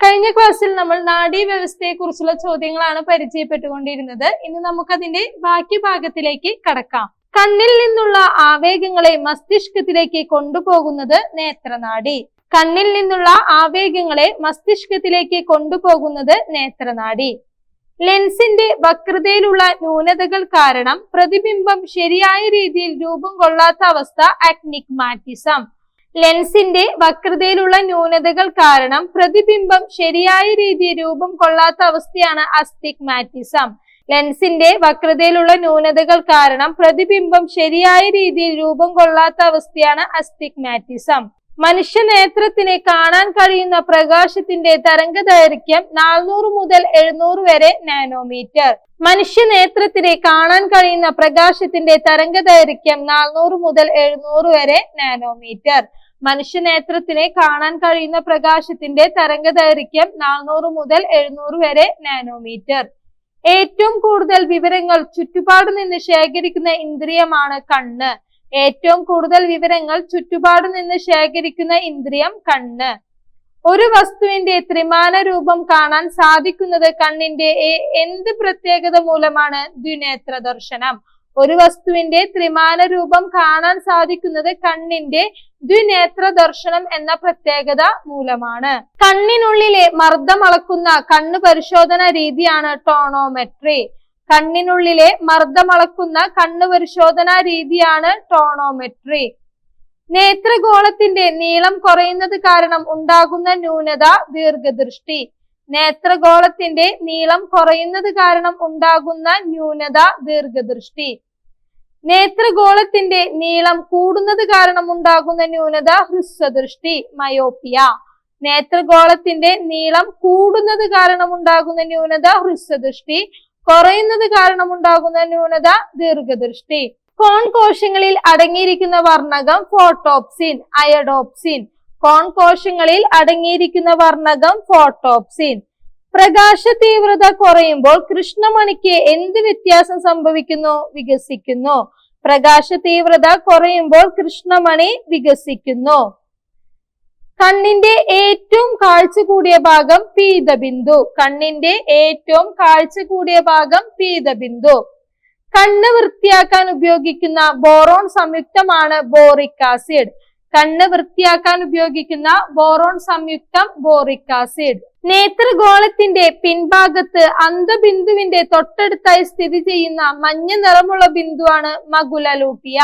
കഴിഞ്ഞ ക്ലാസ്സിൽ നമ്മൾ നാഡീ വ്യവസ്ഥയെ കുറിച്ചുള്ള ചോദ്യങ്ങളാണ് പരിചയപ്പെട്ടുകൊണ്ടിരുന്നത്. ഇന്ന് നമുക്കതിന്റെ ബാക്കി ഭാഗത്തിലേക്ക് കടക്കാം. കണ്ണിൽ നിന്നുള്ള ആവേഗങ്ങളെ മസ്തിഷ്കത്തിലേക്ക് കൊണ്ടുപോകുന്നത് നേത്രനാഡി. കണ്ണിൽ നിന്നുള്ള ആവേഗങ്ങളെ മസ്തിഷ്കത്തിലേക്ക് കൊണ്ടുപോകുന്നത് നേത്രനാഡി. ലെൻസിന്റെ വക്രതയിലുള്ള ന്യൂനതകൾ കാരണം പ്രതിബിംബം ശരിയായ രീതിയിൽ രൂപം കൊള്ളാത്ത അവസ്ഥ അക്നിക്മാറ്റിസം ലെൻസിന്റെ വക്രതയിലുള്ള ന്യൂനതകൾ കാരണം പ്രതിബിംബം ശരിയായ രീതിയിൽ രൂപം കൊള്ളാത്ത അവസ്ഥയാണ് അസ്റ്റിഗ്മാറ്റിസം. ലെൻസിന്റെ വക്രതയിലുള്ള ന്യൂനതകൾ കാരണം പ്രതിബിംബം ശരിയായ രീതിയിൽ രൂപം കൊള്ളാത്ത അവസ്ഥയാണ് അസ്റ്റിഗ്മാറ്റിസം. മനുഷ്യ നേത്രത്തിന് കാണാൻ കഴിയുന്ന പ്രകാശത്തിന്റെ തരംഗ ദൈർഘ്യം നാനൂറ് മുതൽ എഴുന്നൂറ് വരെ നാനോമീറ്റർ. മനുഷ്യ നേത്രത്തിന് കാണാൻ കഴിയുന്ന പ്രകാശത്തിന്റെ തരംഗ ദൈർഘ്യം നാനൂറ് മുതൽ എഴുന്നൂറ് വരെ നാനോമീറ്റർ. മനുഷ്യ നേത്രത്തിന് കാണാൻ കഴിയുന്ന പ്രകാശത്തിന്റെ തരംഗ ദൈർഘ്യം നാനൂറ് മുതൽ എഴുന്നൂറ് വരെ നാനോമീറ്റർ. ഏറ്റവും കൂടുതൽ വിവരങ്ങൾ ചുറ്റുപാട് നിന്ന് ശേഖരിക്കുന്ന ഇന്ദ്രിയമാണ് കണ്ണ്. ഏറ്റവും കൂടുതൽ വിവരങ്ങൾ ചുറ്റുപാട് നിന്ന് ശേഖരിക്കുന്ന ഇന്ദ്രിയം കണ്ണ്. ഒരു വസ്തുവിന്റെ ത്രിമാന രൂപം കാണാൻ സാധിക്കുന്നത് കണ്ണിന്റെ എന്ത് പ്രത്യേകത മൂലമാണ് ദ്വിനേത്ര ദർശനം? ഒരു വസ്തുവിന്റെ ത്രിമാന രൂപം കാണാൻ സാധിക്കുന്നത് കണ്ണിന്റെ ദ്വിനേത്ര ദർശനം എന്ന പ്രത്യേകത മൂലമാണ്. കണ്ണിനുള്ളിലെ മർദ്ദം അളക്കുന്ന കണ്ണ് പരിശോധന രീതിയാണ് ടോണോമെട്രി. കണ്ണിനുള്ളിലെ മർദ്ദം അളക്കുന്ന കണ്ണ് പരിശോധന രീതിയാണ് ടോണോമെട്രി. നേത്രഗോളത്തിന്റെ നീളം കുറയുന്നത് കാരണം ഉണ്ടാകുന്ന ന്യൂനത ദീർഘദൃഷ്ടി. നേത്രഗോളത്തിന്റെ നീളം കുറയുന്നത് കാരണം ഉണ്ടാകുന്ന ന്യൂനത ദീർഘദൃഷ്ടി. നേത്രഗോളത്തിന്റെ നീളം കൂടുന്നത് കാരണം ഉണ്ടാകുന്ന ന്യൂനത ഹ്രസ്വദൃഷ്ടി മയോപ്പിയ. നേത്രഗോളത്തിന്റെ നീളം കൂടുന്നത് കാരണം ഉണ്ടാകുന്ന ന്യൂനത ഹ്രസ്വദൃഷ്ടി കുറയുന്നത് കാരണം ഉണ്ടാകുന്ന ന്യൂനത ദീർഘദൃഷ്ടി. കോൺ കോശങ്ങളിൽ അടങ്ങിയിരിക്കുന്ന വർണകം ഫോട്ടോപ്സിൻ അയഡോപ്സിൻ. കോൺ കോശങ്ങളിൽ അടങ്ങിയിരിക്കുന്ന വർണകം ഫോട്ടോപ്സിൻ. പ്രകാശ തീവ്രത കുറയുമ്പോൾ കൃഷ്ണമണിക്ക് എന്ത് വ്യത്യാസം സംഭവിക്കുന്നു? വികസിക്കുന്നു. പ്രകാശ തീവ്രത കുറയുമ്പോൾ കൃഷ്ണമണി വികസിക്കുന്നു. കണ്ണിന്റെ ഏറ്റവും കാഴ്ച കൂടിയ ഭാഗം പീതബിന്ദു. കണ്ണിന്റെ ഏറ്റവും കാഴ്ച കൂടിയ ഭാഗം പീതബിന്ദു. കണ്ണ് വൃത്തിയാക്കാൻ ഉപയോഗിക്കുന്ന ബോറോൺ സംയുക്തമാണ് ബോറിക് ആസിഡ്. കണ്ണ് വൃത്തിയാക്കാൻ ഉപയോഗിക്കുന്ന ബോറോൺ സംയുക്തം ബോറിക് ആസിഡ്. നേത്രഗോളത്തിന്റെ പിൻഭാഗത്ത് അന്തബിന്ദുവിന്റെ തൊട്ടടുത്തായി സ്ഥിതി ചെയ്യുന്ന മഞ്ഞ നിറമുള്ള ബിന്ദുവാണ് മകുലലൂട്ടിയ.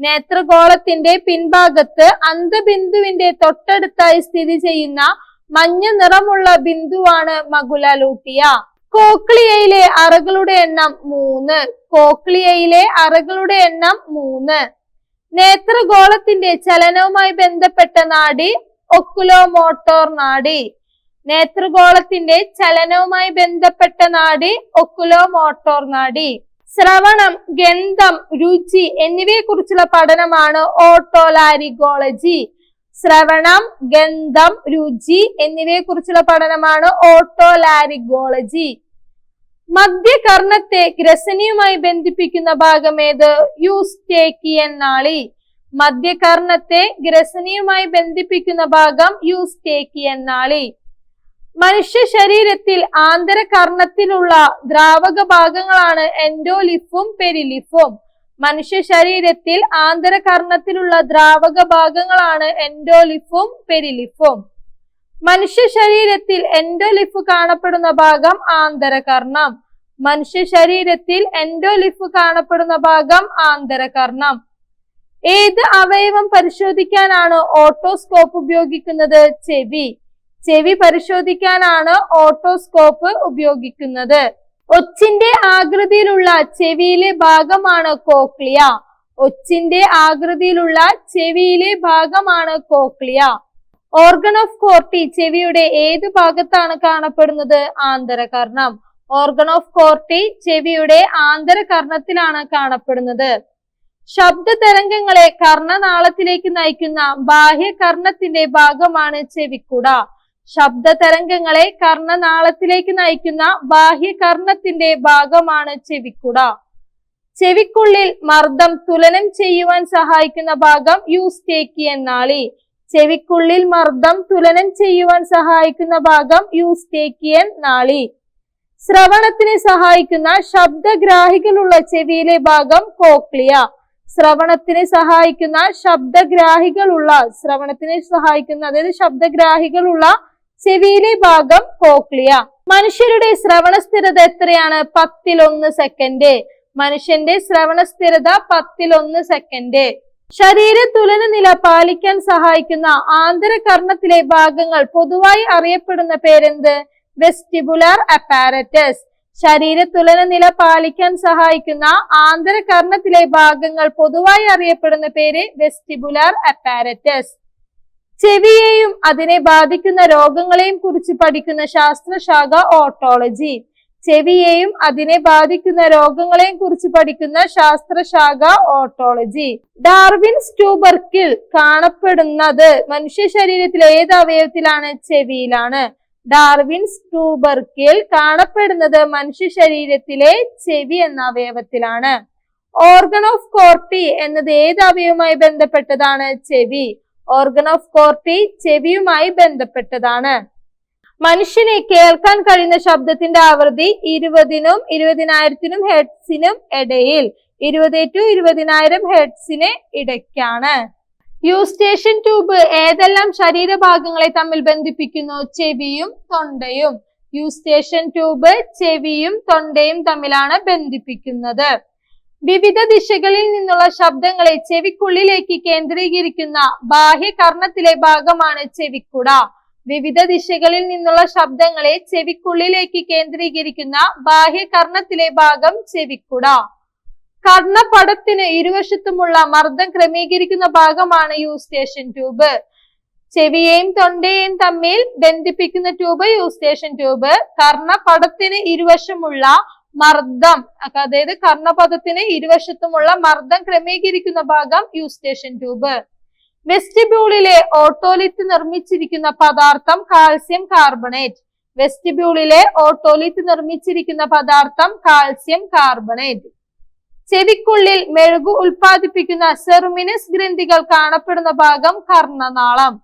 നേത്രഗോളത്തിന്റെ പിൻഭാഗത്ത് അന്തബിന്ദുവിന്റെ തൊട്ടടുത്തായി സ്ഥിതി ചെയ്യുന്ന മഞ്ഞ നിറമുള്ള ബിന്ദുവാണ് മകുലലൂട്ടിയ. കോക്ലിയയിലെ അറകളുടെ എണ്ണം മൂന്ന്. കോക്ലിയയിലെ അറകളുടെ എണ്ണം മൂന്ന്. നേത്രഗോളത്തിന്റെ ചലനവുമായി ബന്ധപ്പെട്ട നാഡി ഒക്കുലോമോട്ടോർ നാഡി നേത്രഗോളത്തിന്റെ ചലനവുമായി ബന്ധപ്പെട്ട നാഡി ഒക്കുലോമോട്ടോർ നാഡി ശ്രവണം ഗന്ധം രുചി എന്നിവയെ കുറിച്ചുള്ള പഠനമാണ് ഓട്ടോലാരിഗോളജി. ശ്രവണം ഗന്ധം രുചി എന്നിവയെ കുറിച്ചുള്ള പഠനമാണ് ഓട്ടോലാരിഗോളജി. മധ്യകർണത്തെ ഗ്രസനിയുമായി ബന്ധിപ്പിക്കുന്ന ഭാഗം ഏത്? യൂസ്റ്റേക്കിയൻ നാളി. മധ്യകർണത്തെ ഗ്രസനിയുമായി ബന്ധിപ്പിക്കുന്ന ഭാഗം യൂസ്റ്റേക്കിയൻ നാളി. മനുഷ്യ ശരീരത്തിൽ ആന്തരകർണത്തിലുള്ള ദ്രാവക ഭാഗങ്ങളാണ് എൻഡോലിഫും പെരിലിഫും മനുഷ്യ ശരീരത്തിൽ ആന്തരകർണത്തിലുള്ള ദ്രാവക ഭാഗങ്ങളാണ് എൻഡോലിഫും പെരിലിഫും മനുഷ്യ ശരീരത്തിൽ എൻഡോലിഫ് കാണപ്പെടുന്ന ഭാഗം ആന്തരകർണം. മനുഷ്യ ശരീരത്തിൽ എൻഡോലിഫ് കാണപ്പെടുന്ന ഭാഗം ആന്തരകർണം. ഏത് അവയവം പരിശോധിക്കാനാണ് ഓട്ടോസ്കോപ്പ് ഉപയോഗിക്കുന്നത്? ചെവി. ചെവി പരിശോധിക്കാനാണ് ഓട്ടോസ്കോപ്പ് ഉപയോഗിക്കുന്നത്. ഒച്ചിന്റെ ആകൃതിയിലുള്ള ചെവിയിലെ ഭാഗമാണ് കോക്ലിയ. ഒച്ചിന്റെ ആകൃതിയിലുള്ള ചെവിയിലെ ഭാഗമാണ് കോക്ലിയ. ഓർഗൻ ഓഫ് കോർട്ടി ചെവിയുടെ ഏത് ഭാഗത്താണ് കാണപ്പെടുന്നത്? ആന്തരകർണം. ഓർഗൺ ഓഫ് കോർട്ടി ചെവിയുടെ ആന്തരകർണത്തിലാണ് കാണപ്പെടുന്നത്. ശബ്ദ തരംഗങ്ങളെ കർണനാളത്തിലേക്ക് നയിക്കുന്ന ബാഹ്യകർണത്തിന്റെ ഭാഗമാണ് ചെവിക്കുട. ശബ്ദ തരംഗങ്ങളെ കർണനാളത്തിലേക്ക് നയിക്കുന്ന ബാഹ്യകർണത്തിന്റെ ഭാഗമാണ് ചെവിക്കുട. ചെവിക്കുള്ളിൽ മർദ്ദം തുലനം ചെയ്യുവാൻ സഹായിക്കുന്ന ഭാഗം യൂസ്റ്റേക്കിയൻ നാളി. ചെവിക്കുള്ളിൽ മർദ്ദം തുലനം ചെയ്യുവാൻ സഹായിക്കുന്ന ഭാഗം യൂസ്റ്റേക്കിയൻ നാളി. ശ്രവണത്തിന് സഹായിക്കുന്ന ശബ്ദഗ്രാഹികളുള്ള ചെവിയിലെ ഭാഗം കോക്ലിയ. ശ്രവണത്തിന് സഹായിക്കുന്ന ശബ്ദഗ്രാഹികളുള്ള ശ്രവണത്തിന് സഹായിക്കുന്ന അതായത് ശബ്ദഗ്രാഹികളുള്ള ചെവിയിലെ ഭാഗം കോക്ലിയ. മനുഷ്യരുടെ ശ്രവണ സ്ഥിരത എത്രയാണ്? പത്തിലൊന്ന് സെക്കൻഡ്. മനുഷ്യന്റെ ശ്രവണ സ്ഥിരത പത്തിലൊന്ന് സെക്കൻഡ്. ശരീര തുലന നില പാലിക്കാൻ സഹായിക്കുന്ന ആന്തരകർണത്തിലെ ഭാഗങ്ങൾ പൊതുവായി അറിയപ്പെടുന്ന പേരെന്ത്? വെസ്റ്റിബുലാർ അപ്പാരറ്റസ് ശരീര തുലന നില പാലിക്കാൻ സഹായിക്കുന്ന ആന്തരകർണത്തിലെ ഭാഗങ്ങൾ പൊതുവായി അറിയപ്പെടുന്ന പേര് വെസ്റ്റിബുലാർ അപ്പാരറ്റസ് ചെവിയെയും അതിനെ ബാധിക്കുന്ന രോഗങ്ങളെയും കുറിച്ച് പഠിക്കുന്ന ശാസ്ത്രശാഖ ഓട്ടോളജി ചെവിയെയും അതിനെ ബാധിക്കുന്ന രോഗങ്ങളെയും കുറിച്ച് പഠിക്കുന്ന ശാസ്ത്രശാഖ ഓട്ടോളജി. ഡാർവിൻ സ്റ്റൂബർക്കിൽ കാണപ്പെടുന്നത് മനുഷ്യ ശരീരത്തിലെ ഏത് അവയവത്തിലാണ്? ചെവിയിലാണ്. ഡാർവിൻ സ്റ്റൂബർക്കിൽ കാണപ്പെടുന്നത് മനുഷ്യ ശരീരത്തിലെ ചെവി എന്ന അവയവത്തിലാണ്. ഓർഗൺ ഓഫ് കോർട്ടി എന്നത് ഏത് അവയവുമായി ബന്ധപ്പെട്ടതാണ്? ചെവി. ഓർഗൺ ഓഫ് കോർട്ടി ചെവിയുമായി ബന്ധപ്പെട്ടതാണ്. മനുഷ്യനെ കേൾക്കാൻ കഴിയുന്ന ശബ്ദത്തിന്റെ ആവൃത്തി ഇരുപതിനും ഇരുപതിനായിരത്തിനും ഹെഡ്സിനും ഇടയിൽ. ഇരുപത് ടു ഇരുപതിനായിരം ഹെഡ്സിന് ഇടയ്ക്കാണ്. യൂസ്റ്റേഷൻ ട്യൂബ് ഏതെല്ലാം ശരീരഭാഗങ്ങളെ തമ്മിൽ ബന്ധിപ്പിക്കുന്നു? ചെവിയും തൊണ്ടയും. യൂസ്റ്റേഷൻ ട്യൂബ് ചെവിയും തൊണ്ടയും തമ്മിലാണ് ബന്ധിപ്പിക്കുന്നത്. വിവിധ ദിശകളിൽ നിന്നുള്ള ശബ്ദങ്ങളെ ചെവിക്കുള്ളിലേക്ക് കേന്ദ്രീകരിക്കുന്ന ബാഹ്യകർണത്തിലെ ഭാഗമാണ് ചെവിക്കുട. വിവിധ ദിശകളിൽ നിന്നുള്ള ശബ്ദങ്ങളെ ചെവിക്കുള്ളിലേക്ക് കേന്ദ്രീകരിക്കുന്ന ബാഹ്യകർണത്തിലെ ഭാഗം ചെവിക്കുട. കർണപടത്തിന് ഇരുവശത്തുമുള്ള മർദ്ദം ക്രമീകരിക്കുന്ന ഭാഗമാണ് യൂസ്റ്റേഷൻ ട്യൂബ്. ചെവിയെയും തൊണ്ടയെയും തമ്മിൽ ബന്ധിപ്പിക്കുന്ന ട്യൂബ് യൂസ്റ്റേഷൻ ട്യൂബ്. കർണപടത്തിന് ഇരുവശമുള്ള മർദ്ദം അതായത് കർണപദത്തിന് ഇരുവശത്തുമുള്ള മർദ്ദം ക്രമീകരിക്കുന്ന ഭാഗം യൂസ്റ്റേഷൻ ട്യൂബ്. വെസ്റ്റിബ്യൂളിലെ ഓട്ടോലിത്ത് നിർമ്മിച്ചിരിക്കുന്ന പദാർത്ഥം കാൽസ്യം കാർബണേറ്റ്. വെസ്റ്റിബ്യൂളിലെ ഓട്ടോലിത്ത് നിർമ്മിച്ചിരിക്കുന്ന പദാർത്ഥം കാൽസ്യം കാർബണേറ്റ്. ചെവിക്കുള്ളിൽ മെഴുകു ഉൽപ്പാദിപ്പിക്കുന്ന സെർമിനസ് ഗ്രന്ഥികൾ കാണപ്പെടുന്ന ഭാഗം കർണനാളം.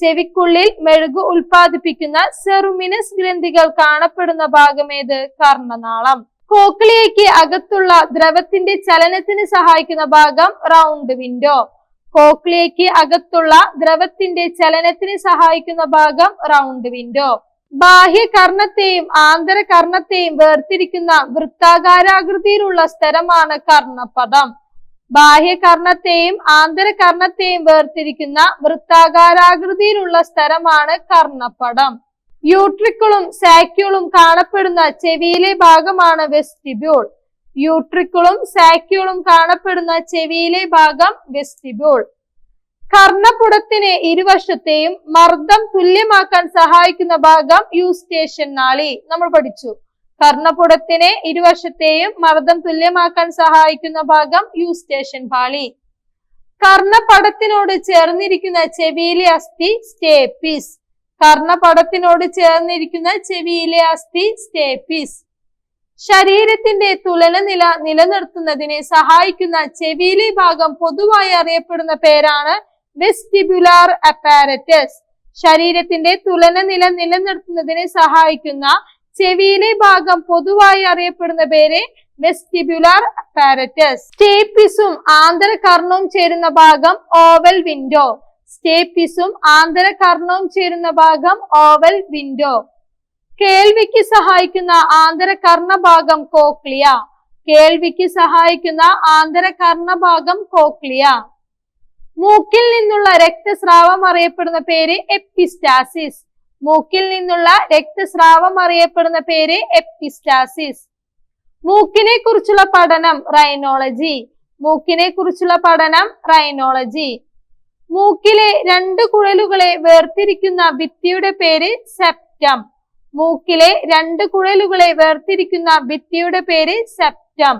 ചെവിക്കുള്ളിൽ മെഴുകു ഉൽപ്പാദിപ്പിക്കുന്ന സെറുമിനസ് ഗ്രന്ഥികൾ കാണപ്പെടുന്ന ഭാഗം ഏത്? കർണനാളം. കോക്ലിയയ്ക്ക് അകത്തുള്ള ദ്രവത്തിന്റെ ചലനത്തിന് സഹായിക്കുന്ന ഭാഗം റൗണ്ട് വിൻഡോ. കോക്ലിയയ്ക്ക് അകത്തുള്ള ദ്രവത്തിന്റെ ചലനത്തിന് സഹായിക്കുന്ന ഭാഗം റൗണ്ട് വിൻഡോ ബാഹ്യ കർണത്തെയും ആന്തര ആന്തരകർണത്തെയും വേർതിരിക്കുന്ന വൃത്താകാരാകൃതിയിലുള്ള സ്ഥലമാണ് കർണപദം. ബാഹ്യകർണത്തെയും ആന്തരകർണത്തെയും വേർതിരിക്കുന്ന വൃത്താകാരാകൃതിയിലുള്ള സ്ഥലമാണ് കർണപടം യൂട്രിക്കിളും സാക്യൂളും കാണപ്പെടുന്ന ചെവിയിലെ ഭാഗമാണ് വെസ്റ്റിബ്യൂൾ. യൂട്രിക്കിളും സാക്യൂളും കാണപ്പെടുന്ന ചെവിയിലെ ഭാഗം വെസ്റ്റിബ്യൂൾ കർണപുടത്തിന് ഇരുവശത്തെയും മർദ്ദം തുല്യമാക്കാൻ സഹായിക്കുന്ന ഭാഗം യൂസ്റ്റേഷൻ നാളി. നമ്മൾ പഠിച്ചു. കർണപുടത്തിനെ ഇരുവശത്തെയും മർദ്ദം തുല്യമാക്കാൻ സഹായിക്കുന്ന ഭാഗം യൂസ്റ്റേഷൻ പാളി. കർണപടത്തിനോട് ചേർന്നിരിക്കുന്ന ചെവിയിലെ അസ്ഥി സ്റ്റേപ്പീസ് കർണപടത്തിനോട് ചേർന്നിരിക്കുന്ന ചെവിയിലെ അസ്ഥി സ്റ്റേപ്പീസ് ശരീരത്തിന്റെ തുലനനില നിലനിർത്തുന്നതിനെ സഹായിക്കുന്ന ചെവിയിലെ ഭാഗം പൊതുവായി അറിയപ്പെടുന്ന പേരാണ് വെസ്റ്റിബുലാർ അപ്പാരറ്റസ് ശരീരത്തിന്റെ തുലനനില നിലനിർത്തുന്നതിനെ സഹായിക്കുന്ന ചെവിയിലെ ഭാഗം പൊതുവായി അറിയപ്പെടുന്ന പേര് വെസ്റ്റിബുലാർ അപ്പാരറ്റസ് സ്റ്റേപ്പിസും ആന്തരകർണവും ചേരുന്ന ഭാഗം ഓവൽ വിൻഡോ സ്റ്റേപ്പിസും ആന്തരകർണവും ചേരുന്ന ഭാഗം ഓവൽ വിൻഡോ കേൾവിക്ക് സഹായിക്കുന്ന ആന്തരകർണഭാഗം കോക്ലിയ. കേൾവിക്ക് സഹായിക്കുന്ന ആന്തരകർണഭാഗം കോക്ലിയ. മൂക്കിൽ നിന്നുള്ള രക്തസ്രാവം അറിയപ്പെടുന്ന പേര് എപ്പിസ്റ്റാസിസ്. മൂക്കിൽ നിന്നുള്ള രക്തസ്രാവം അറിയപ്പെടുന്ന പേര് എപ്പിസ്റ്റാസിസ്. മൂക്കിനെ കുറിച്ചുള്ള പഠനം റൈനോളജി. മൂക്കിനെ കുറിച്ചുള്ള പഠനം റൈനോളജി. മൂക്കിലെ രണ്ട് കുഴലുകളെ വേർതിരിക്കുന്ന ഭിത്തിയുടെ പേര് സെപ്റ്റം. മൂക്കിലെ രണ്ട് കുഴലുകളെ വേർതിരിക്കുന്ന ഭിത്തിയുടെ പേര് സെപ്റ്റം.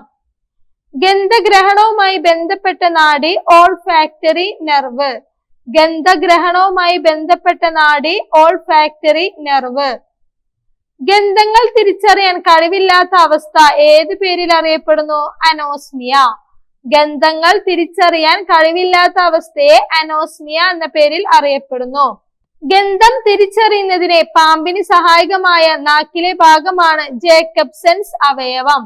ഗന്ധഗ്രഹണവുമായി ബന്ധപ്പെട്ട നാഡി ഓൾ ഫാക്ടറി നെർവ് ഗന്ധഗ്രഹണവുമായി ബന്ധപ്പെട്ട നാഡി ഓൾ ഫാക്ടറി നെർവ് ഗന്ധങ്ങൾ തിരിച്ചറിയാൻ കഴിവില്ലാത്ത അവസ്ഥ ഏത് പേരിൽ അറിയപ്പെടുന്നു? അനോസ്മിയ. ഗന്ധങ്ങൾ തിരിച്ചറിയാൻ കഴിവില്ലാത്ത അവസ്ഥയെ അനോസ്മിയ എന്ന പേരിൽ അറിയപ്പെടുന്നു. ഗന്ധം തിരിച്ചറിയുന്നതിനെ പാമ്പിന് സഹായകമായ നാക്കിലെ ഭാഗമാണ് ജേക്കബ്സൻസ് അവയവം.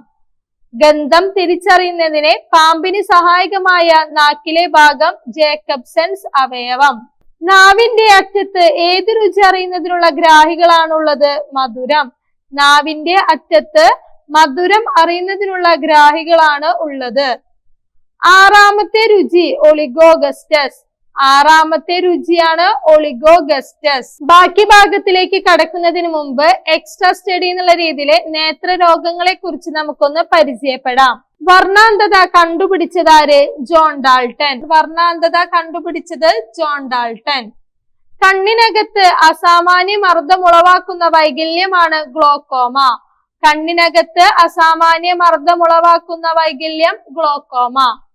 ഗന്ധം തിരിച്ചറിയുന്നതിനെ പാമ്പിന് സഹായകമായ നാക്കിലെ ഭാഗം ജേക്കബ്സൻസ് അവയവം. നാവിന്റെ അറ്റത്ത് ഏത് രുചി അറിയുന്നതിനുള്ള ഗ്രാഹികളാണുള്ളത്? മധുരം. നാവിന്റെ അറ്റത്ത് മധുരം അറിയുന്നതിനുള്ള ഗ്രാഹികളാണ് ഉള്ളത്. ആറാമത്തെ രുചി ഒളിഗോഗസ്റ്റസ്. ആറാമത്തെ രുചിയാണ് ഒളിഗോഗസ്റ്റസ് ബാക്കി ഭാഗത്തിലേക്ക് കടക്കുന്നതിന് മുമ്പ് എക്സ്ട്രാ സ്റ്റഡി എന്നുള്ള രീതിയിൽ നേത്ര രോഗങ്ങളെ കുറിച്ച് നമുക്കൊന്ന് പരിചയപ്പെടാം. വർണാന്തത കണ്ടുപിടിച്ചതാര് ജോൺ ഡാൾട്ടൻ. വർണാന്തത കണ്ടുപിടിച്ചത് ജോൺ ഡാൾട്ടൻ. കണ്ണിനകത്ത് അസാമാന്യ മർദ്ദം ഉളവാക്കുന്ന വൈകല്യമാണ് ഗ്ലോക്കോമ. കണ്ണിനകത്ത് അസാമാന്യ മർദ്ദം ഉളവാക്കുന്ന വൈകല്യം ഗ്ലോക്കോമ.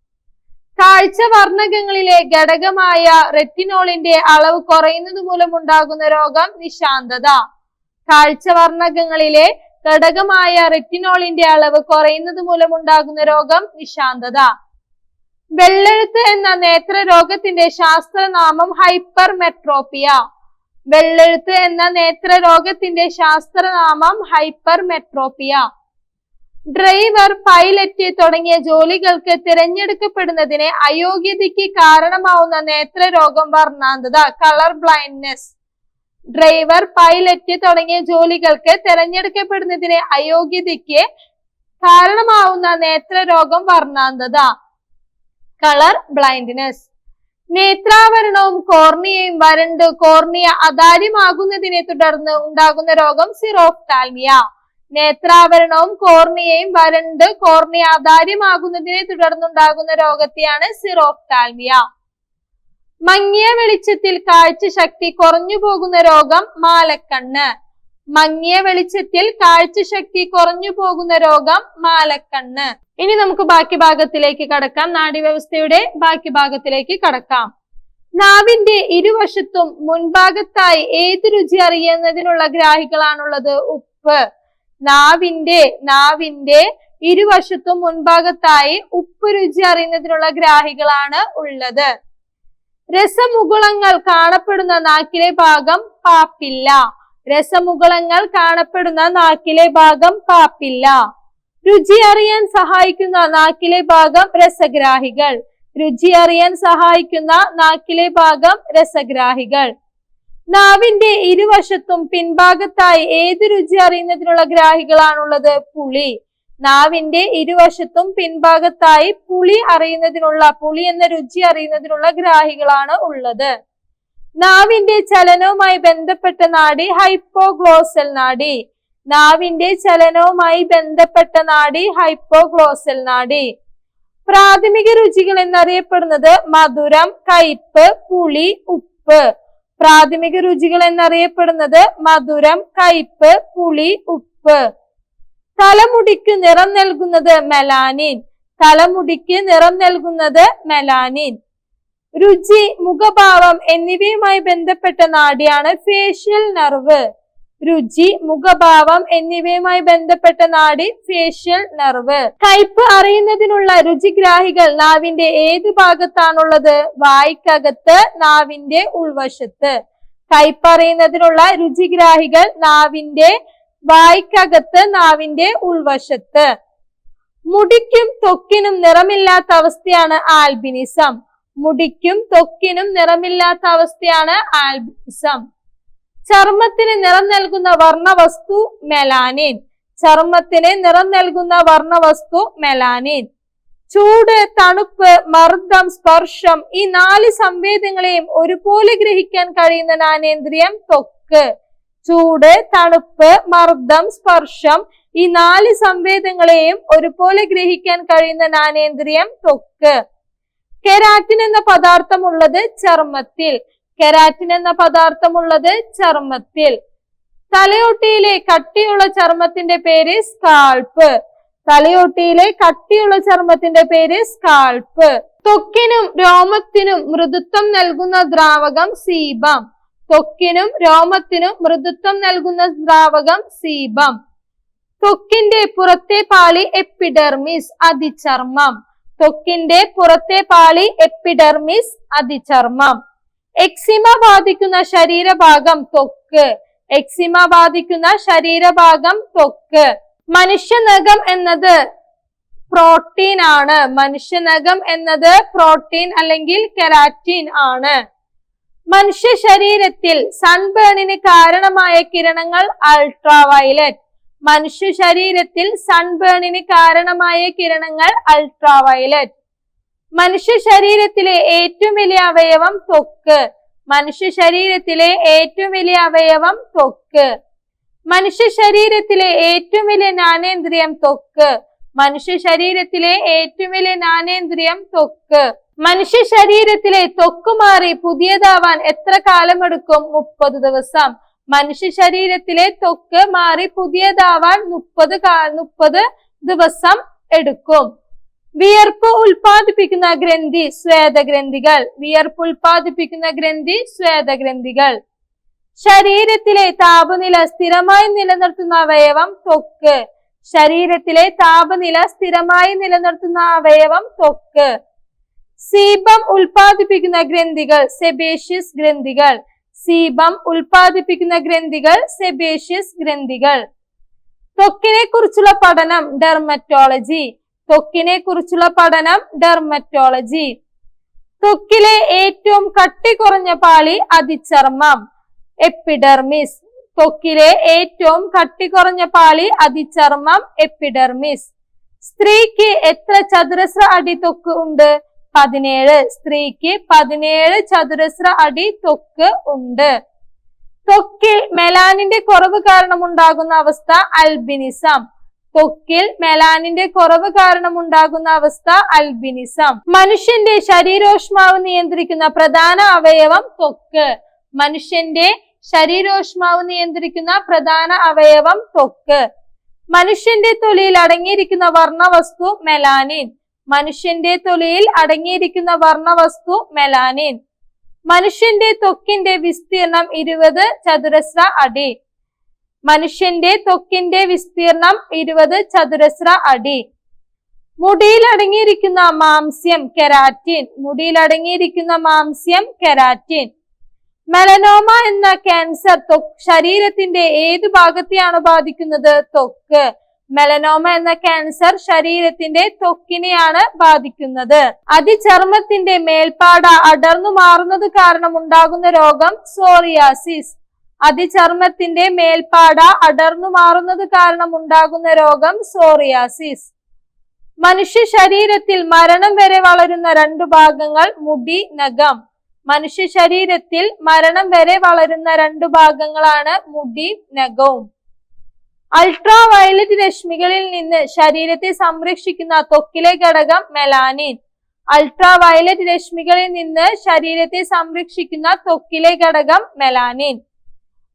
കാഴ്ച വർണകങ്ങളിലെ ഘടകമായ റെറ്റിനോളിന്റെ അളവ് കുറയുന്നത് മൂലമുണ്ടാകുന്ന രോഗം നിശാന്തത. കാഴ്ച വർണകങ്ങളിലെ ഘടകമായ റെറ്റിനോളിന്റെ അളവ് കുറയുന്നത് മൂലമുണ്ടാകുന്ന രോഗം നിശാന്തത. വെള്ളെഴുത്ത് എന്ന നേത്ര രോഗത്തിന്റെ ശാസ്ത്രനാമം ഹൈപ്പർ മെട്രോപ്പിയ വെള്ളെഴുത്ത് എന്ന നേത്ര രോഗത്തിന്റെ ശാസ്ത്രനാമം ഹൈപ്പർ മെട്രോപ്പിയ ഡ്രൈവർ പൈലറ്റ് തുടങ്ങിയ ജോലികൾക്ക് തിരഞ്ഞെടുക്കപ്പെടുന്നതിന് അയോഗ്യതയ്ക്ക് കാരണമാവുന്ന നേത്രരോഗം വർണാന്തത കളർ ബ്ലൈൻഡ്നെസ് ഡ്രൈവർ പൈലറ്റ് തുടങ്ങിയ ജോലികൾക്ക് തിരഞ്ഞെടുക്കപ്പെടുന്നതിന് അയോഗ്യതയ്ക്ക് കാരണമാവുന്ന നേത്രരോഗം വർണാന്തത കളർ ബ്ലൈൻഡ്നെസ് നേത്രാവരണവും കോർണിയയും വരണ്ട് കോർണിയ അതാര്യമാകുന്നതിനെ തുടർന്ന് ഉണ്ടാകുന്ന രോഗം സിറോഫ്താൽമിയ നേത്രാവരണവും കോർണിയയും വരണ്ട് കോർണിയ അതാര്യമാകുന്നതിനെ തുടർന്നുണ്ടാകുന്ന രോഗത്തെയാണ് സിറോഫ്താൽമിയ മങ്ങിയ വെളിച്ചത്തിൽ കാഴ്ച ശക്തി കുറഞ്ഞു പോകുന്ന രോഗം മാലക്കണ്ണ്. മങ്ങിയ വെളിച്ചത്തിൽ കാഴ്ച ശക്തി കുറഞ്ഞു പോകുന്ന രോഗം മാലക്കണ്ണ്. ഇനി നമുക്ക് ബാക്കി ഭാഗത്തിലേക്ക് കടക്കാം. നാഡീവ്യവസ്ഥയുടെ ബാക്കി ഭാഗത്തിലേക്ക് കടക്കാം. നാവിന്റെ ഇരുവശത്തും മുൻഭാഗത്തായി ഏത് രുചി അറിയുന്നതിനുള്ള ഗ്രാഹികളാണുള്ളത്? ഉപ്പ്. നാവിന്റെ നാവിന്റെ ഇരുവശത്തും മുൻഭാഗത്തായി ഉപ്പ് രുചി അറിയുന്നതിനുള്ള ഗ്രാഹികളാണ് ഉള്ളത്. രസമുകുളങ്ങൾ കാണപ്പെടുന്ന നാക്കിലെ ഭാഗം പാപ്പില്ല. രസമുകുളങ്ങൾ കാണപ്പെടുന്ന നാക്കിലെ ഭാഗം പാപ്പില്ല. രുചി അറിയാൻ സഹായിക്കുന്ന നാക്കിലെ ഭാഗം രസഗ്രാഹികൾ. രുചി അറിയാൻ സഹായിക്കുന്ന നാക്കിലെ ഭാഗം രസഗ്രാഹികൾ. നാവിന്റെ ഇരുവശത്തും പിൻഭാഗത്തായി ഏത് രുചി അറിയുന്നതിനുള്ള ഗ്രാഹികളാണുള്ളത്? പുളി. നാവിന്റെ ഇരുവശത്തും പിൻഭാഗത്തായി പുളി അറിയുന്നതിനുള്ള പുളി എന്ന രുചി അറിയുന്നതിനുള്ള ഗ്രാഹികളാണ് ഉള്ളത്. നാവിന്റെ ചലനവുമായി ബന്ധപ്പെട്ട നാഡി ഹൈപ്പോഗ്ലോസൽ നാഡി നാവിന്റെ ചലനവുമായി ബന്ധപ്പെട്ട നാഡി ഹൈപ്പോഗ്ലോസൽ നാഡി പ്രാഥമിക രുചികൾ എന്നറിയപ്പെടുന്നത് മധുരം കയ്പ് പുളി ഉപ്പ്. പ്രാഥമിക രുചികൾ എന്നറിയപ്പെടുന്നത് മധുരം കയ്പ് പുളി ഉപ്പ്. തലമുടിക്ക് നിറം നൽകുന്നത് മെലാനിൻ. തലമുടിക്ക് നിറം നൽകുന്നത് മെലാനിൻ. രുചി മുഖഭാവം എന്നിവയുമായി ബന്ധപ്പെട്ട നാടിയാണ് ഫേഷ്യൽ നെർവ് രുചി മുഖഭാവം എന്നിവയുമായി ബന്ധപ്പെട്ട നാഡി ഫേഷ്യൽ നെർവ് കയ്പ് അറിയുന്നതിനുള്ള രുചിഗ്രാഹികൾ നാവിന്റെ ഏത് ഭാഗത്താണുള്ളത്? വായ്ക്കകത്ത് നാവിന്റെ ഉൾവശത്ത്. കയ്പറിയുന്നതിനുള്ള രുചിഗ്രാഹികൾ നാവിന്റെ വായ്ക്കകത്ത് നാവിന്റെ ഉൾവശത്ത്. മുടിക്കും തൊക്കിനും നിറമില്ലാത്ത അവസ്ഥയാണ് ആൽബിനിസം. മുടിക്കും തൊക്കിനും നിറമില്ലാത്ത അവസ്ഥയാണ് ആൽബിനിസം. ചർമ്മത്തിന് നിറം നൽകുന്ന വർണവസ്തു മെലാനിൻ. ചർമ്മത്തിന് നിറം നൽകുന്ന വർണവസ്തു മെലാനിൻ. ചൂട് തണുപ്പ് മർദ്ദം സ്പർശം ഈ നാല് സംവേദങ്ങളെയും ഒരുപോലെ ഗ്രഹിക്കാൻ കഴിയുന്ന നാനേന്ദ്രിയം തൊക്ക് ചൂട് തണുപ്പ് മർദ്ദം സ്പർശം ഈ നാല് സംവേദങ്ങളെയും ഒരുപോലെ ഗ്രഹിക്കാൻ കഴിയുന്ന നാനേന്ദ്രിയം തൊക്ക് കെരാറ്റിൻ എന്ന പദാർത്ഥം ഉള്ളത് ചർമ്മത്തിൽ. കെരാറ്റിൻ എന്ന പദാർത്ഥമുള്ളത് ചർമ്മത്തിൽ. തലയോട്ടിയിലെ കട്ടിയുള്ള ചർമ്മത്തിന്റെ പേര് സ്കാൾപ്പ്. തലയോട്ടിയിലെ കട്ടിയുള്ള ചർമ്മത്തിന്റെ പേര് സ്കാൾപ്പ്. തൊക്കിനും രോമത്തിനും മൃദുത്വം നൽകുന്ന ദ്രാവകം സീബം. തൊക്കിനും രോമത്തിനും മൃദുത്വം നൽകുന്ന ദ്രാവകം സീബം. തൊക്കിന്റെ പുറത്തെ പാളി എപ്പിഡെർമിസ് അതിചർമ്മം. തൊക്കിന്റെ പുറത്തെ പാളി എപ്പിഡെർമിസ് അതിചർമ്മം. എക്സിമ ബാധിക്കുന്ന ശരീരഭാഗം തൊക്ക് എക്സിമ ബാധിക്കുന്ന ശരീരഭാഗം ത്വക്ക്. മനുഷ്യനഖം എന്നത് പ്രോട്ടീൻ ആണ്. മനുഷ്യനഖം എന്നത് പ്രോട്ടീൻ അല്ലെങ്കിൽ കെരാറ്റിൻ ആണ്. മനുഷ്യ ശരീരത്തിൽ സൺബേണിന് കാരണമായ കിരണങ്ങൾ അൾട്രാവയലറ്റ് മനുഷ്യ ശരീരത്തിൽ സൺബേണിന് കാരണമായ കിരണങ്ങൾ അൾട്രാവയലറ്റ് മനുഷ്യ ശരീരത്തിലെ ഏറ്റവും വലിയ അവയവം തൊക്ക് മനുഷ്യ ശരീരത്തിലെ ഏറ്റവും വലിയ അവയവം തൊക്ക് മനുഷ്യ ശരീരത്തിലെ ഏറ്റവും വലിയ നാനേന്ദ്രിയം തൊക്ക് മനുഷ്യ ശരീരത്തിലെ ഏറ്റവും വലിയ നാനേന്ദ്രിയം തൊക്ക് മനുഷ്യ ശരീരത്തിലെ ത്വക്ക് മാറി പുതിയതാവാൻ എത്ര കാലമെടുക്കും? മുപ്പത് ദിവസം. മനുഷ്യ ശരീരത്തിലെ ത്വക്ക് മാറി പുതിയതാവാൻ മുപ്പത് മുപ്പത് ദിവസം എടുക്കും. വിയർപ്പ് ഉൽപാദിപ്പിക്കുന്ന ഗ്രന്ഥി സ്വേദഗ്രന്ഥികൾ വിയർപ്പ് ഉൽപാദിപ്പിക്കുന്ന ഗ്രന്ഥി സ്വേദഗ്രന്ഥികൾ ശരീരത്തിലെ താപനില സ്ഥിരമായി നിലനിർത്തുന്ന അവയവം ത്വക്ക്. ശരീരത്തിലെ താപനില സ്ഥിരമായി നിലനിർത്തുന്ന അവയവം ത്വക്ക്. സീബം ഉൽപാദിപ്പിക്കുന്ന ഗ്രന്ഥികൾ സെബേഷ്യസ് ഗ്രന്ഥികൾ. സീബം ഉൽപാദിപ്പിക്കുന്ന ഗ്രന്ഥികൾ സെബേഷ്യസ് ഗ്രന്ഥികൾ. ത്വക്കിനെ കുറിച്ചുള്ള പഠനം ഡെർമറ്റോളജി. ത്വക്കിനെ കുറിച്ചുള്ള പഠനം ഡെർമറ്റോളജി ത്വക്കിലെ ഏറ്റവും കട്ടി കുറഞ്ഞ പാളി അതിചർമ്മം എപ്പിഡെർമിസ് ത്വക്കിലെ ഏറ്റവും കട്ടി കുറഞ്ഞ പാളി അതിചർമ്മം എപ്പിഡെർമിസ് സ്ത്രീക്ക് എത്ര ചതുരശ്ര അടി ത്വക്ക് ഉണ്ട്? പതിനേഴ്. സ്ത്രീക്ക് പതിനേഴ് ചതുരശ്ര അടി ത്വക്ക് ഉണ്ട്. ത്വക്കിൽ മെലാനിന്റെ കുറവ് കാരണമുണ്ടാകുന്ന അവസ്ഥ അൽബിനിസം ത്വക്കിൽ മെലാനിന്റെ കുറവ് കാരണമുണ്ടാകുന്ന അവസ്ഥ അൽബിനിസം. മനുഷ്യന്റെ ശരീരോഷ്മാവ് നിയന്ത്രിക്കുന്ന പ്രധാന അവയവം ത്വക്ക് മനുഷ്യന്റെ ശരീരോഷ്മാവ് നിയന്ത്രിക്കുന്ന പ്രധാന അവയവം ത്വക്ക് മനുഷ്യന്റെ തൊലിയിൽ അടങ്ങിയിരിക്കുന്ന വർണവസ്തു മെലാനിൻ. മനുഷ്യന്റെ തൊലിയിൽ അടങ്ങിയിരിക്കുന്ന വർണവസ്തു മെലാനിൻ. മനുഷ്യന്റെ തൊക്കിന്റെ വിസ്തീർണം ഇരുപത് ചതുരശ്ര അടി. മനുഷ്യന്റെ തൊക്കിന്റെ വിസ്തീർണം ഇരുപത് ചതുരശ്ര അടി. മുടിയിൽ അടങ്ങിയിരിക്കുന്ന മാംസ്യം കെരാറ്റിൻ. മുടിയിൽ അടങ്ങിയിരിക്കുന്ന മാംസ്യം കെരാറ്റിൻ. മെലനോമ എന്ന ക്യാൻസർ ശരീരത്തിന്റെ ഏത് ഭാഗത്തെയാണ് ബാധിക്കുന്നത്? തൊക്ക് മെലനോമ എന്ന ക്യാൻസർ ശരീരത്തിന്റെ ത്വക്കിനെയാണ് ബാധിക്കുന്നത്. അതിചർമ്മത്തിന്റെ മേൽപ്പാട അടർന്നു മാറുന്നത് കാരണം ഉണ്ടാകുന്ന രോഗം സോറിയാസിസ്. അതിചർമ്മത്തിന്റെ മേൽപ്പാട അടർന്നു മാറുന്നത് കാരണം ഉണ്ടാകുന്ന രോഗം സോറിയാസിസ്. മനുഷ്യ ശരീരത്തിൽ മരണം വരെ വളരുന്ന രണ്ടു ഭാഗങ്ങൾ മുടി നഖം. മനുഷ്യ ശരീരത്തിൽ മരണം വരെ വളരുന്ന രണ്ടു ഭാഗങ്ങളാണ് മുടി നഖവും. അൾട്രാ വയലറ്റ് രശ്മികളിൽ നിന്ന് ശരീരത്തെ സംരക്ഷിക്കുന്ന തൊക്കിലെ ഘടകം മെലാനിൻ. അൾട്രാ വയലറ്റ് രശ്മികളിൽ നിന്ന് ശരീരത്തെ സംരക്ഷിക്കുന്ന തൊക്കിലെ ഘടകം മെലാനിൻ.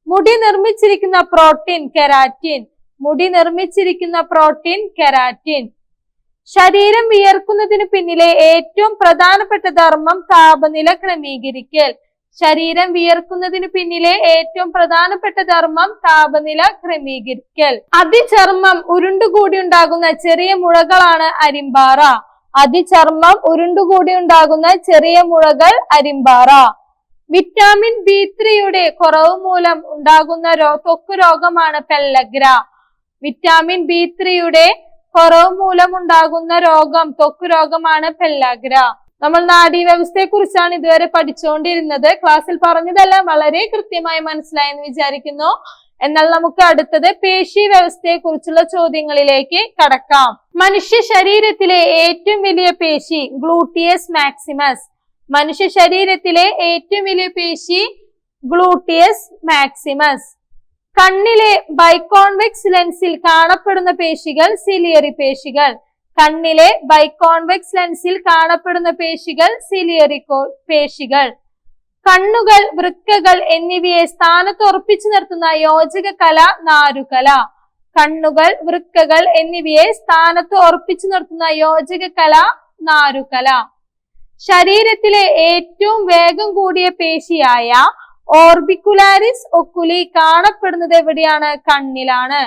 മുടി നിർമ്മിച്ചിരിക്കുന്ന പ്രോട്ടീൻ കെരാറ്റിൻ മുടി നിർമ്മിച്ചിരിക്കുന്ന പ്രോട്ടീൻ കെരാറ്റിൻ ശരീരം വിയർക്കുന്നതിന് പിന്നിലെ ഏറ്റവും പ്രധാനപ്പെട്ട ധർമ്മം താപനില ക്രമീകരിക്കൽ. ശരീരം വിയർക്കുന്നതിന് പിന്നിലെ ഏറ്റവും പ്രധാനപ്പെട്ട ധർമ്മം താപനില ക്രമീകരിക്കൽ. അതിചർമ്മം ഉരുണ്ടുകൂടി ഉണ്ടാകുന്ന ചെറിയ മുഴകളാണ് അരിമ്പാറ. അതിചർമ്മം ഉരുണ്ടുകൂടി ഉണ്ടാകുന്ന ചെറിയ മുഴകൾ അരിമ്പാറ. വിറ്റാമിൻ ബി ത്രീയുടെ കുറവ് മൂലം ഉണ്ടാകുന്ന തൊക്കു രോഗമാണ് പെല്ലഗ്ര. വിറ്റാമിൻ ബി ത്രീയുടെ കുറവ് മൂലം ഉണ്ടാകുന്ന രോഗം ത്വക്ക് രോഗമാണ് പെല്ലഗ്ര. നമ്മൾ നാഡീവ്യവസ്ഥയെ കുറിച്ചാണ് ഇതുവരെ പഠിച്ചുകൊണ്ടിരുന്നത്. ക്ലാസ്സിൽ പറഞ്ഞതെല്ലാം വളരെ കൃത്യമായി മനസ്സിലായെന്ന് വിചാരിക്കുന്നു. എന്നാൽ നമുക്ക് അടുത്തത് പേശി വ്യവസ്ഥയെ കുറിച്ചുള്ള ചോദ്യങ്ങളിലേക്ക് കടക്കാം. മനുഷ്യ ശരീരത്തിലെ ഏറ്റവും വലിയ പേശി ഗ്ലൂട്ടിയസ് മാക്സിമസ്. മനുഷ്യ ശരീരത്തിലെ ഏറ്റവും വലിയ പേശി ഗ്ലൂട്ടിയസ് മാക്സിമസ്. കണ്ണിലെ ബൈക്കോൺവെക്സ് ലെൻസിൽ കാണപ്പെടുന്ന പേശികൾ സിലിയറി പേശികൾ. കണ്ണിലെ ബൈക്കോൺവെക്സ് ലെൻസിൽ കാണപ്പെടുന്ന പേശികൾ സിലിയറി പേശികൾ. കണ്ണുകൾ വൃക്കകൾ എന്നിവയെ സ്ഥാനത്ത് ഉറപ്പിച്ചു നിർത്തുന്ന യോജക കല നാരുകല. കണ്ണുകൾ വൃക്കകൾ എന്നിവയെ സ്ഥാനത്ത് ഉറപ്പിച്ചു നിർത്തുന്ന യോജക കല നാരുകല. ശരീരത്തിലെ ഏറ്റവും വേഗം കൂടിയ പേശിയായ ഓർബിക്കുലാരിസ് ഒക്കുലി കാണപ്പെടുന്നത് എവിടെയാണ്? കണ്ണിലാണ്.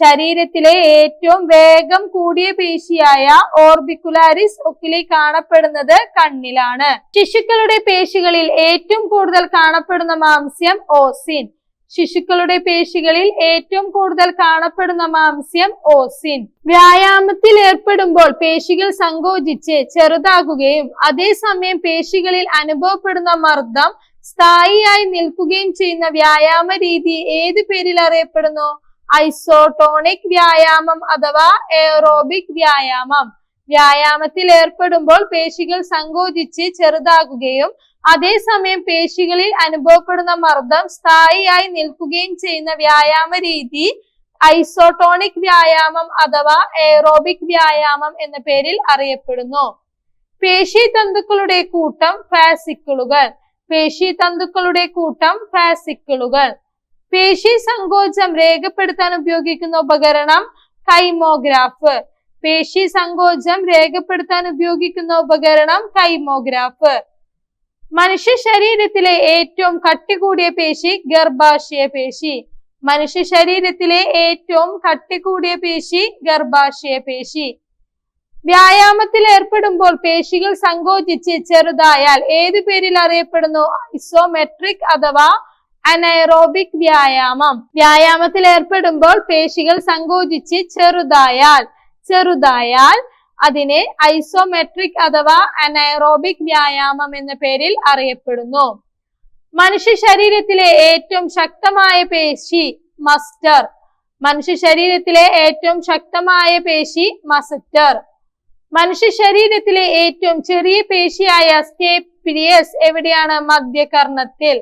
ശരീരത്തിലെ ഏറ്റവും വേഗം കൂടിയ പേശിയായ ഓർബിക്കുലാരിസ് ഒക്കുലി കാണപ്പെടുന്നത് കണ്ണിലാണ്. ശിശുക്കളുടെ പേശികളിൽ ഏറ്റവും കൂടുതൽ കാണപ്പെടുന്ന മാംസ്യം ഓസിൻ. ശിശുക്കളുടെ പേശികളിൽ ഏറ്റവും കൂടുതൽ കാണപ്പെടുന്ന മാംസ്യം ഓസിൻ. വ്യായാമത്തിൽ ഏർപ്പെടുമ്പോൾ പേശികൾ സങ്കോചിച്ച് ചെറുതാകുകയും അതേസമയം പേശികളിൽ അനുഭവപ്പെടുന്ന മർദ്ദം സ്ഥായിയായി നിൽക്കുകയും ചെയ്യുന്ന വ്യായാമ രീതി ഏത് പേരിൽ അറിയപ്പെടുന്നു? ഐസോട്ടോണിക് വ്യായാമം അഥവാ എയറോബിക് വ്യായാമം. വ്യായാമത്തിൽ ഏർപ്പെടുമ്പോൾ പേശികൾ സങ്കോചിച്ച് ചെറുതാകുകയും അതേസമയം പേശികളിൽ അനുഭവപ്പെടുന്ന മർദ്ദം സ്ഥായിയായി നിൽക്കുകയും ചെയ്യുന്ന വ്യായാമ രീതി ഐസോട്ടോണിക് വ്യായാമം അഥവാ എയറോബിക് വ്യായാമം എന്ന പേരിൽ അറിയപ്പെടുന്നു. പേശി തന്തുക്കളുടെ കൂട്ടം ഫാസിക്കിളുകൾ പേശി തന്തുക്കളുടെ കൂട്ടം ഫാസിക്കിളുകൾ പേശി സങ്കോചം രേഖപ്പെടുത്താൻ ഉപയോഗിക്കുന്ന ഉപകരണം കൈമോഗ്രാഫ്. പേശി സങ്കോചം രേഖപ്പെടുത്താൻ ഉപയോഗിക്കുന്ന ഉപകരണം കൈമോഗ്രാഫ്. മനുഷ്യ ശരീരത്തിലെ ഏറ്റവും കട്ടി കൂടിയ പേശി ഗർഭാശയ പേശി. മനുഷ്യ ശരീരത്തിലെ ഏറ്റവും കട്ടി കൂടിയ പേശി ഗർഭാശയ പേശി. വ്യായാമത്തിൽ ഏർപ്പെടുമ്പോൾ പേശികൾ സങ്കോചിച്ച് ചെറുതായാൽ ഏതു പേരിൽ അറിയപ്പെടുന്നു? ഐസോമെട്രിക് അഥവാ അനൈറോബിക് വ്യായാമം. വ്യായാമത്തിൽ ഏർപ്പെടുമ്പോൾ പേശികൾ സങ്കോചിച്ച് ചെറുതായാൽ ചെറുതായാൽ അതിനെ ഐസോമെട്രിക് അഥവാ അനൈറോബിക് വ്യായാമം എന്ന പേരിൽ അറിയപ്പെടുന്നു. മനുഷ്യ ശരീരത്തിലെ ഏറ്റവും ശക്തമായ പേശി മസ്റ്റർ. മനുഷ്യ ശരീരത്തിലെ ഏറ്റവും ശക്തമായ പേശി മസറ്റർ. മനുഷ്യ ശരീരത്തിലെ ഏറ്റവും ചെറിയ പേശിയായ സ്റ്റേപ്പിരിയസ് എവിടെയാണ് മധ്യകർണത്തിൽ?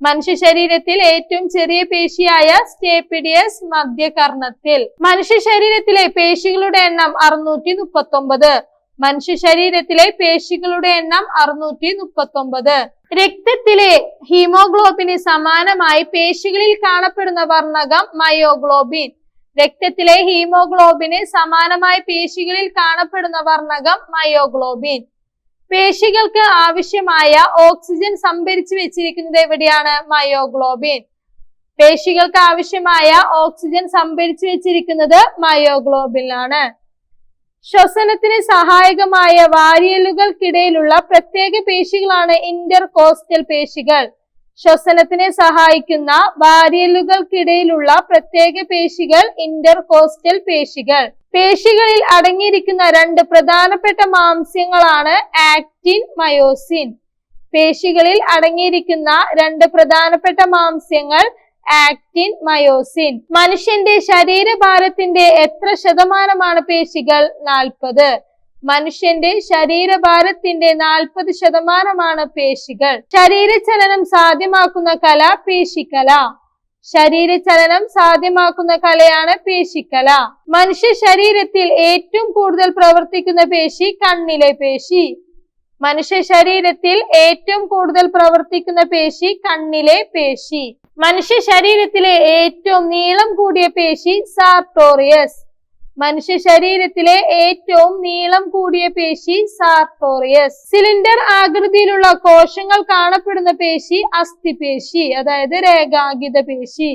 മനുഷ്യ ശരീരത്തിൽ ഏറ്റവും ചെറിയ പേശിയായ സ്റ്റേപ്പിഡിയസ് മധ്യകർണത്തിൽ. മനുഷ്യ ശരീരത്തിലെ പേശികളുടെ എണ്ണം അറുന്നൂറ്റി മുപ്പത്തി ഒമ്പത് മനുഷ്യ ശരീരത്തിലെ പേശികളുടെ എണ്ണം അറുന്നൂറ്റി മുപ്പത്തി ഒമ്പത് രക്തത്തിലെ ഹീമോഗ്ലോബിന് സമാനമായി പേശികളിൽ കാണപ്പെടുന്ന വർണകം മയോഗ്ലോബിൻ. രക്തത്തിലെ ഹീമോഗ്ലോബിന് സമാനമായി പേശികളിൽ കാണപ്പെടുന്ന വർണകം മയോഗ്ലോബിൻ. പേശികൾക്ക് ആവശ്യമായ ഓക്സിജൻ സംഭരിച്ചു വെച്ചിരിക്കുന്നത് എവിടെയാണ്? മയോഗ്ലോബിൻ. പേശികൾക്ക് ആവശ്യമായ ഓക്സിജൻ സംഭരിച്ചു വെച്ചിരിക്കുന്നത് മയോഗ്ലോബിനാണ് ശ്വസനത്തിന് സഹായകമായ വാരിയലുകൾക്കിടയിലുള്ള പ്രത്യേക പേശികളാണ് ഇന്റർ കോസ്റ്റൽ പേശികൾ. ശ്വസനത്തിനെ സഹായിക്കുന്ന വാരിയലുകൾക്കിടയിലുള്ള പ്രത്യേക പേശികൾ ഇന്റർ കോസ്റ്റൽ പേശികൾ. പേശികളിൽ അടങ്ങിയിരിക്കുന്ന രണ്ട് പ്രധാനപ്പെട്ട മാംസ്യങ്ങളാണ് ആക്ടിൻ മയോസിൻ. പേശികളിൽ അടങ്ങിയിരിക്കുന്ന രണ്ട് പ്രധാനപ്പെട്ട മാംസ്യങ്ങൾ ആക്ടിൻ മയോസിൻ. മനുഷ്യന്റെ ശരീരഭാരത്തിന്റെ എത്ര ശതമാനമാണ് പേശികൾ? നാൽപ്പത്. മനുഷ്യന്റെ ശരീരഭാരത്തിന്റെ നാൽപ്പത് ശതമാനമാണ് പേശികൾ. ശരീരചലനം സാധ്യമാക്കുന്ന കല പേശിക്കല ശരീരചലനം സാധ്യമാക്കുന്ന കലയാണ് പേശിക്കല. മനുഷ്യ ശരീരത്തിൽ ഏറ്റവും കൂടുതൽ പ്രവർത്തിക്കുന്ന പേശി കണ്ണിലെ പേശി. മനുഷ്യ ശരീരത്തിൽ ഏറ്റവും കൂടുതൽ പ്രവർത്തിക്കുന്ന പേശി കണ്ണിലെ പേശി. മനുഷ്യ ശരീരത്തിലെ ഏറ്റവും നീളം കൂടിയ പേശി സാർട്ടോറിയസ്. മനുഷ്യ ശരീരത്തിലെ ഏറ്റവും നീളം കൂടിയ പേശി സാർട്ടോറിയസ് സിലിണ്ടർ ആകൃതിയിലുള്ള കോശങ്ങൾ കാണപ്പെടുന്ന പേശി അസ്ഥിപേശി അതായത് രേഖാങ്കിത പേശി.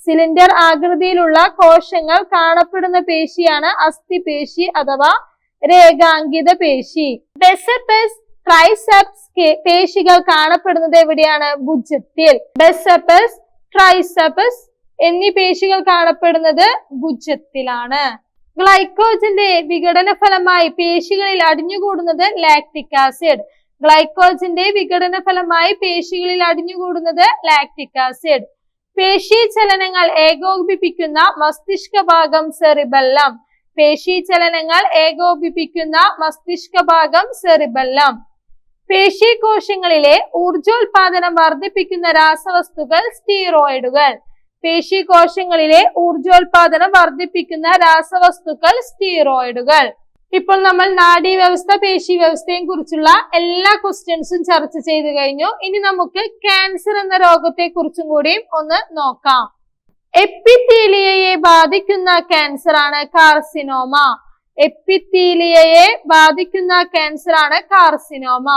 സിലിണ്ടർ ആകൃതിയിലുള്ള കോശങ്ങൾ കാണപ്പെടുന്ന പേശിയാണ് അസ്ഥിപേശി അഥവാ രേഖാങ്കിത പേശി. ബെസപ്പസ് ട്രൈസെപ്സ് പേശികൾ കാണപ്പെടുന്നത് എവിടെയാണ്? ഭുജത്തിൽ. ബെസപ്പസ് ട്രൈസെപ്പസ് എന്നീ പേശികൾ കാണപ്പെടുന്നത് ഭുജത്തിലാണ്. ഗ്ലൈക്കോജന്റെ വിഘടന ഫലമായി പേശികളിൽ അടിഞ്ഞുകൂടുന്നത് ലാക്ടിക് ആസിഡ് ഗ്ലൈക്കോജന്റെ വിഘടന ഫലമായി പേശികളിൽ അടിഞ്ഞുകൂടുന്നത് ലാക്ടിക് ആസിഡ് പേശി ചലനങ്ങൾ ഏകോപിപ്പിക്കുന്ന മസ്തിഷ്ക ഭാഗം സെറിബെല്ലം പേശി ചലനങ്ങൾ ഏകോപിപ്പിക്കുന്ന മസ്തിഷ്ക ഭാഗം സെറിബെല്ലം പേശി കോശങ്ങളിലെ ഊർജോൽപാദനം വർദ്ധിപ്പിക്കുന്ന രാസവസ്തുക്കൾ സ്റ്റീറോയിഡുകൾ പേശി കോശങ്ങളിലെ ഊർജോൽപാദനം വർദ്ധിപ്പിക്കുന്ന രാസവസ്തുക്കൾ സ്റ്റീറോയിഡുകൾ ഇപ്പോൾ നമ്മൾ നാഡീ വ്യവസ്ഥ പേശി വ്യവസ്ഥയെ കുറിച്ചുള്ള എല്ലാ ക്വസ്റ്റ്യൻസും ചർച്ച ചെയ്തു കഴിഞ്ഞു. ഇനി നമുക്ക് ക്യാൻസർ എന്ന രോഗത്തെ കുറിച്ചും കൂടിയും ഒന്ന് നോക്കാം. എപ്പിത്തീലിയയെ ബാധിക്കുന്ന ക്യാൻസർ ആണ് കാർസിനോമ എപ്പിത്തീലിയയെ ബാധിക്കുന്ന ക്യാൻസർ ആണ് കാർസിനോമ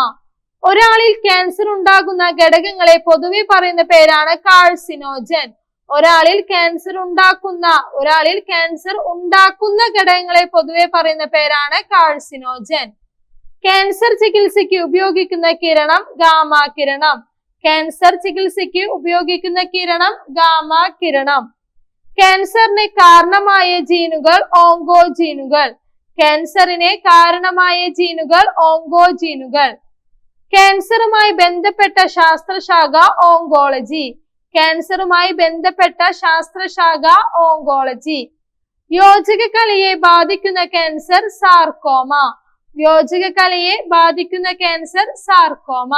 ഒരാളിൽ ക്യാൻസർ ഉണ്ടാകുന്ന ഘടകങ്ങളെ പൊതുവെ പറയുന്ന പേരാണ് കാർസിനോജൻ ഒരാളിൽ ക്യാൻസർ ഉണ്ടാക്കുന്ന ഒരാളിൽ ക്യാൻസർ ഉണ്ടാക്കുന്ന ഘടകങ്ങളെ പൊതുവെ പറയുന്ന പേരാണ് കാഴ്സിനോജൻ ക്യാൻസർ ചികിത്സയ്ക്ക് ഉപയോഗിക്കുന്ന കിരണം ഗാമ കിരണം. ക്യാൻസർ ചികിത്സയ്ക്ക് ഉപയോഗിക്കുന്ന കിരണം ഗാമ കിരണം. ക്യാൻസറിന് കാരണമായ ജീനുകൾ ഓങ്കോ ജീനുകൾ ക്യാൻസറിന് കാരണമായ ജീനുകൾ ഓങ്കോ ജീനുകൾ ക്യാൻസറുമായി ബന്ധപ്പെട്ട ശാസ്ത്രശാഖ ഓങ്കോളജി. ക്യാൻസറുമായി ബന്ധപ്പെട്ട ശാസ്ത്രശാഖ ഓങ്കോളജി യോജക കലയെ ബാധിക്കുന്ന ക്യാൻസർ സാർക്കോമ യോജക കലയെ ബാധിക്കുന്ന ക്യാൻസർ സാർക്കോമ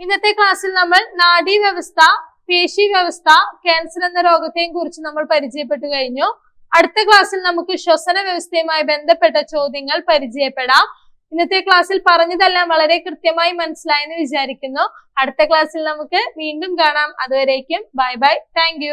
ഇന്നത്തെ ക്ലാസ്സിൽ നമ്മൾ നാഡീ വ്യവസ്ഥ പേശി വ്യവസ്ഥ ക്യാൻസർ എന്ന രോഗത്തെയും കുറിച്ച് നമ്മൾ പരിചയപ്പെട്ടു കഴിഞ്ഞു. അടുത്ത ക്ലാസ്സിൽ നമുക്ക് ശ്വസന വ്യവസ്ഥയുമായി ബന്ധപ്പെട്ട ചോദ്യങ്ങൾ പരിചയപ്പെടാം. ഇന്നത്തെ ക്ലാസ്സിൽ പറഞ്ഞതെല്ലാം വളരെ കൃത്യമായി മനസ്സിലായെന്ന് വിചാരിക്കുന്നു. അടുത്ത ക്ലാസ്സിൽ നമുക്ക് വീണ്ടും കാണാം. അതുവരേക്കും ബൈ ബൈ. താങ്ക്